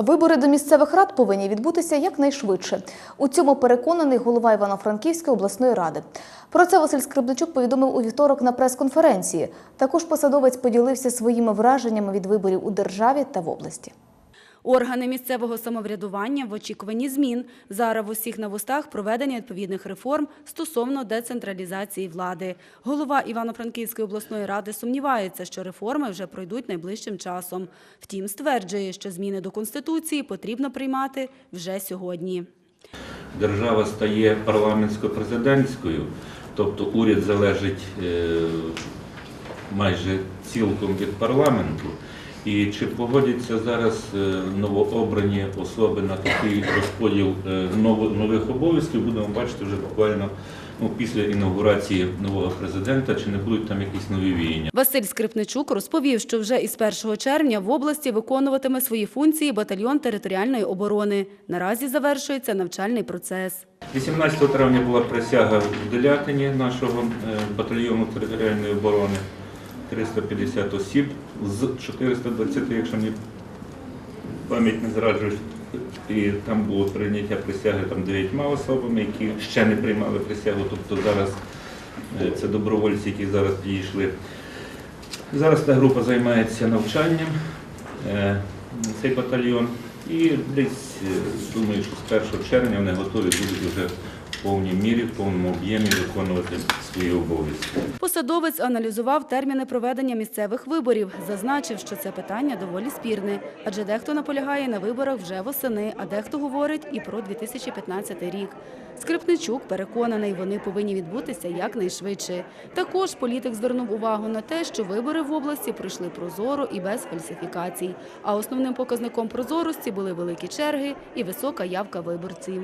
Вибори до місцевих рад повинні відбутися якнайшвидше. У цьому переконаний голова Івано-Франківської обласної ради. Про це Василь Скрибличук повідомив у вівторок на прес-конференції. Також посадовець поділився своїми враженнями від виборів у державі та в області. Органи місцевого самоврядування в очікуванні змін. Зараз в усіх на вустах проведення відповідних реформ стосовно децентралізації влади. Голова Івано-Франківської обласної ради сумнівається, що реформи вже пройдуть найближчим часом. Втім, стверджує, що зміни до Конституції потрібно приймати вже сьогодні. держава стає парламентсько-президентською, тобто уряд залежить е, майже цілком від парламенту. І чи погодяться зараз е, новообрані особи на такий розподіл е, нових обов'язків, будемо бачити вже буквально ну, після інаугурації нового президента, чи не будуть там якісь нові віяння. Василь Скрипничук розповів, що вже із 1 червня в області виконуватиме свої функції батальйон територіальної оборони. Наразі завершується навчальний процес. 18 травня була присяга в Делятині нашого е, батальйону територіальної оборони. 350 осіб з 420, якщо мені пам'ять не зраджує. І там було прийняття присяги там дев'ятьма особами, які ще не приймали присягу. Тобто зараз е, це добровольці, які зараз підійшли. Зараз та група займається навчанням, е, цей батальйон. І десь е, думаю, що з 1 червня вони готові будуть вже повній мірі, в повному об'ємі виконувати свої обов'язки. Посадовець аналізував терміни проведення місцевих виборів. Зазначив, що це питання доволі спірне, адже дехто наполягає на виборах вже восени, а дехто говорить і про 2015 рік. Скрипничук переконаний, вони повинні відбутися якнайшвидше. Також політик звернув увагу на те, що вибори в області пройшли прозоро і без фальсифікацій. А основним показником прозорості були великі черги і висока явка виборців.